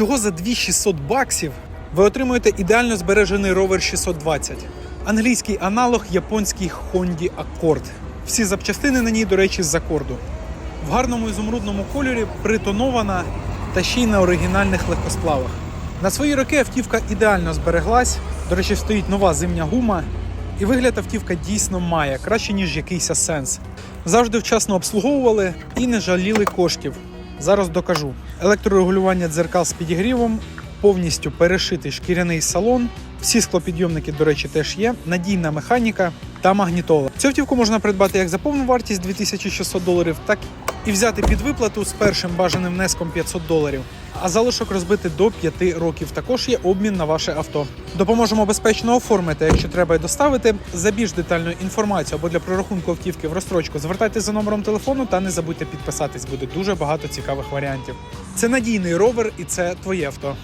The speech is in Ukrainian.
Всього за 2600 баксів ви отримуєте ідеально збережений ровер 620, англійський аналог японській Honda Accord. Всі запчастини на ній, до речі, з акорду. В гарному ізумрудному кольорі притонована та ще й на оригінальних легкосплавах. На свої роки автівка ідеально збереглась. До речі, стоїть нова зимня гума. І вигляд автівка дійсно має краще, ніж якийсь сенс. Завжди вчасно обслуговували і не жаліли коштів. Зараз докажу. Електрорегулювання дзеркал з підігрівом, повністю перешитий шкіряний салон. Всі склопідйомники, до речі, теж є. Надійна механіка та магнітола. Цю автівку можна придбати як за повну вартість 2600 доларів, так і взяти під виплату з першим бажаним внеском 500 доларів. А залишок розбити до 5 років. Також є обмін на ваше авто. Допоможемо безпечно оформити, якщо треба і доставити. За більш детальну інформацію або для прорахунку автівки в розстрочку звертайтеся за номером телефону та не забудьте підписатись. Буде дуже багато цікавих варіантів. Це надійний ровер і це твоє авто.